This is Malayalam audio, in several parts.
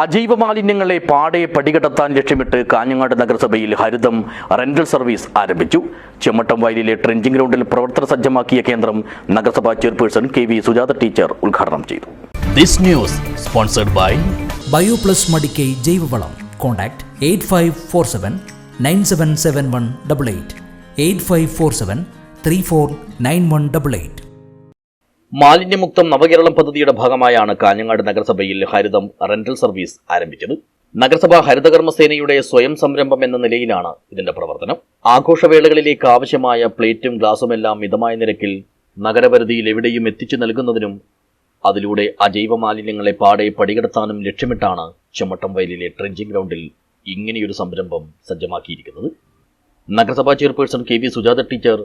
അജൈവ മാലിന്യങ്ങളെ പാടെ പടികടത്താൻ ലക്ഷ്യമിട്ട് കാഞ്ഞങ്ങാട് നഗരസഭയിൽ ഹരിതം റെന്റൽ സർവീസ് ആരംഭിച്ചു. ചെമ്മട്ടം വയലിലെ ട്രെഞ്ചിങ് ഗ്രൗണ്ടിൽ പ്രവർത്തന സജ്ജമാക്കിയ കേന്ദ്രം നഗരസഭാ chairperson K V Sujatha teacher ഉദ്ഘാടനം ചെയ്തു. This news sponsored by Bioplus Madikkai ജൈവവളം. Contact eight five four seven nine seven seven one double eight. Eight five four seven three four nine one double eight. മാലിന്യമുക്തം നവകേരളം പദ്ധതിയുടെ ഭാഗമായാണ് കാഞ്ഞങ്ങാട് നഗരസഭയിൽ ഹരിതം റെന്റൽ സർവീസ് ആരംഭിച്ചത്. നഗരസഭ ഹരിതകർമ്മസേനയുടെ സ്വയം സംരംഭം എന്ന നിലയിലാണ് ഇതിന്റെ പ്രവർത്തനം. ആഘോഷവേളകളിലേക്ക് ആവശ്യമായ പ്ലേറ്റും ഗ്ലാസുമെല്ലാം മിതമായ നിരക്കിൽ നഗരപരിധിയിൽ എവിടെയും എത്തിച്ചു നൽകുന്നതിനും അതിലൂടെ അജൈവ മാലിന്യങ്ങളെ പാടെ പടികടത്താനും ലക്ഷ്യമിട്ടാണ് ചെമ്മട്ടം വയലിലെ ട്രെഞ്ചിങ് ഗ്രൗണ്ടിൽ ഇങ്ങനെയൊരു സംരംഭം സജ്ജമാക്കിയിരിക്കുന്നത്. നഗരസഭാ chairperson K V Sujatha teacher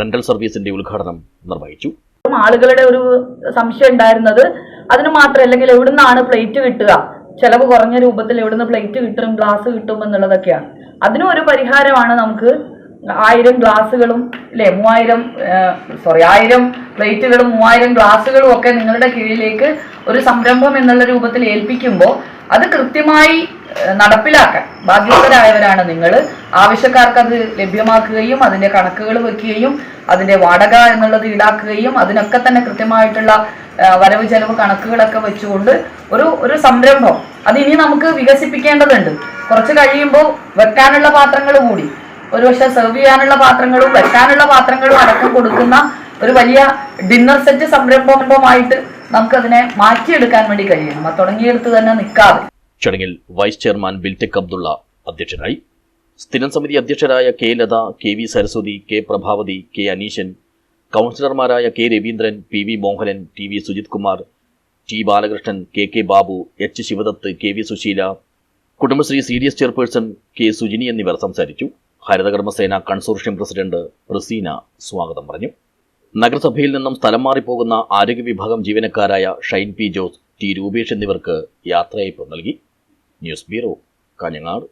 rental സർവീസിന്റെ ഉദ്ഘാടനം നിർവഹിച്ചു. ആളുകളുടെ ഒരു സംശയം ഉണ്ടായിരുന്നത് അതിന് മാത്രം അല്ലെങ്കിൽ എവിടുന്നാണ് പ്ലേറ്റ് കിട്ടുക? ചെലവ് കുറഞ്ഞ രൂപത്തിൽ എവിടുന്ന് പ്ലേറ്റ് കിട്ടും ഗ്ലാസ് കിട്ടും എന്നുള്ളതൊക്കെയാണ്. അതിനും ഒരു പരിഹാരമാണ് നമുക്ക് ആയിരം ഗ്ലാസുകളും അല്ലെ മൂവായിരം സോറി ആയിരം പ്ലേറ്റുകളും മൂവായിരം ഗ്ലാസുകളും ഒക്കെ നിങ്ങളുടെ കീഴിലേക്ക് ഒരു സംരംഭം എന്നുള്ള രൂപത്തിൽ ഏൽപ്പിക്കുമ്പോൾ അത് കൃത്യമായി നടപ്പിലാക്കാൻ. ബാധ്യസ്ഥരായവരാണ് നിങ്ങൾ ആവശ്യക്കാർക്ക് അത് ലഭ്യമാക്കുകയും അതിന്റെ കണക്കുകൾ വെക്കുകയും അതിന്റെ വാടക എന്നുള്ളത് ഈടാക്കുകയും അതിനൊക്കെ തന്നെ കൃത്യമായിട്ടുള്ള വരവ് ചെലവ് കണക്കുകളൊക്കെ വെച്ചുകൊണ്ട് ഒരു ഒരു സംരംഭം. അത് ഇനി നമുക്ക് വികസിപ്പിക്കേണ്ടതുണ്ട്. കുറച്ച് കഴിയുമ്പോൾ വെക്കാനുള്ള പാത്രങ്ങൾ കൂടി. ഒരു പക്ഷെ സെർവ് ചെയ്യാനുള്ള പാത്രങ്ങളും വെക്കാനുള്ള പാത്രങ്ങളും അടക്കം കൊടുക്കുന്ന ഒരു വലിയ ഡിന്നർ സെറ്റ് സംരംഭമായിട്ട് നമുക്കതിനെ മാറ്റിയെടുക്കാൻ വേണ്ടി കഴിയണം. തുടങ്ങിയെടുത്ത് തന്നെ നിൽക്കാതെ. ചടങ്ങിൽ വൈസ് ചെയർമാൻ ബിൽടെക് അബ്ദുള്ള അധ്യക്ഷനായി. സ്ഥിരം സമിതി അധ്യക്ഷരായ K Latha K V Saraswathi K Prabhavathi K Aneeshan കൗൺസിലർമാരായ K Raveendran P V Mohanan T V Sujith Kumar T Balakrishnan K K Babu H Sivadath K V Susheela Kudumbashree C D S chairperson K Sujini എന്നിവർ സംസാരിച്ചു. ഹരിതകർമ്മസേന കൺസോർഷ്യം പ്രസിഡന്റ് പ്രസീന സ്വാഗതം പറഞ്ഞു. നഗരസഭയിൽ നിന്നും സ്ഥലം മാറിപ്പോകുന്ന ആരോഗ്യ വിഭാഗം ജീവനക്കാരായ ഷൈൻ പി ജോസ് ടി രൂപേഷ് എന്നിവർക്ക് യാത്രയയപ്പ് നൽകി. News bureau Kanhangad.